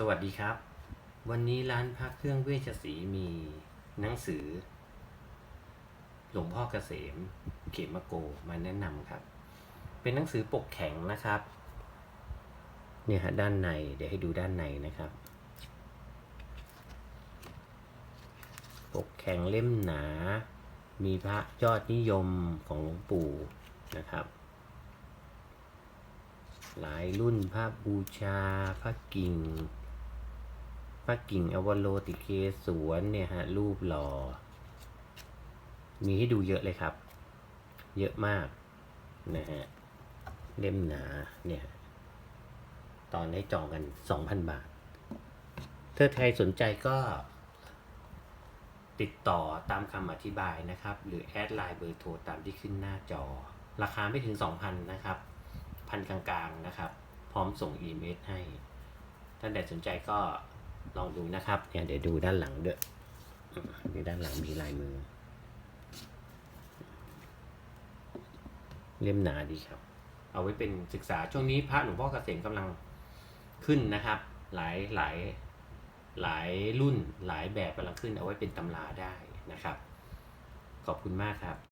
สวัสดีครับ วันนี้ร้านพักเครื่องเวชศรีมีหนังสือ หลวงพ่อเกษม เขมโกมาแนะนำครับ เป็นหนังสือปกแข็งนะครับ เนี่ยฮะด้านในเดี๋ยวให้ดูด้านในนะครับ ปกแข็งเล่มหนา มีพระยอดนิยมของหลวงปู่นะครับ หลายรุ่นพระบูชาพระกิ่ง พระกิ่งอวโลติเกสวนเนี่ยฮะรูปหล่อ มีให้ดูเยอะเลยครับ เยอะมากนะฮะเล่มหนาเนี่ยตอนให้จองกัน 2,000 บาทถ้าใครสนใจก็ติดต่อตามคำอธิบายนะครับ หรือแอดไลน์เบอร์โทรตามที่ขึ้นหน้าจอ ราคาไม่ถึง 2,000 นะครับพันกลางๆนะครับ พร้อมส่งอีเมลให้ ท่านใดสนใจก็ ลองดูนะครับเนี่ยเดี๋ยวดูด้านหลังด้วยนี่ด้านหลังมีลายมือ เล่มหนาดีครับ เอาไว้เป็นศึกษาช่วงนี้พระหลวงพ่อเกษมกำลังขึ้นนะครับ หลายหลายหลายรุ่นหลายแบบกำลังขึ้นเอาไว้เป็นตำราได้นะครับ ขอบคุณมากครับ